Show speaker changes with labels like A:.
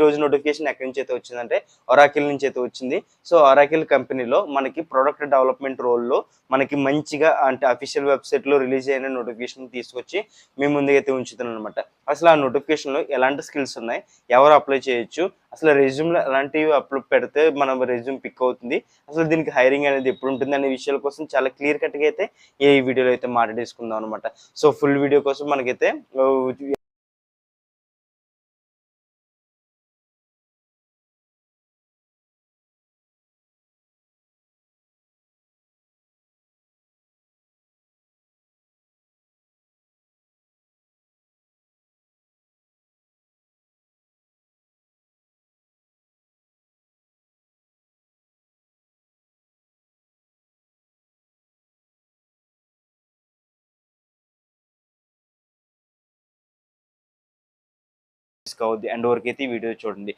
A: రోజు నోటిఫికేషన్ ఎక్కడి నుంచి అయితే వచ్చిందంటే ఒరాకిల్ నుంచి అయితే వచ్చింది. సో ఒరాకిల్ కంపెనీలో మనకి ప్రొడక్ట్ డెవలప్మెంట్ రోల్లో మనకి మంచిగా అంటే అఫీషియల్ వెబ్సైట్లో రిలీజ్ అయిన నోటిఫికేషన్ తీసుకొచ్చి మీ ముందుకైతే ఉంచుతున్నాను అనమాట అసలు ఆ నోటిఫికేషన్లో ఎలాంటి స్కిల్స్ ఉన్నాయి? ఎవరు అప్లై చేయొచ్చు? అసలు రెజ్యూమ్లో ఎలాంటివి అప్లోడ్ పెడితే మనం రెజ్యూమ్ పిక్ అవుతుంది? అసలు దీనికి హైరింగ్ అనేది ఎప్పుడు ఉంటుంది అనే విషయాల కోసం చాలా క్లియర్ కట్గా అయితే ఈ వీడియోలో అయితే మాట్లాడేసుకుందాం అనమాట సో ఫుల్ వీడియో కోసం మనకైతే కావద్దు అండ్ వరకు అయితే ఈ వీడియో చూడండి.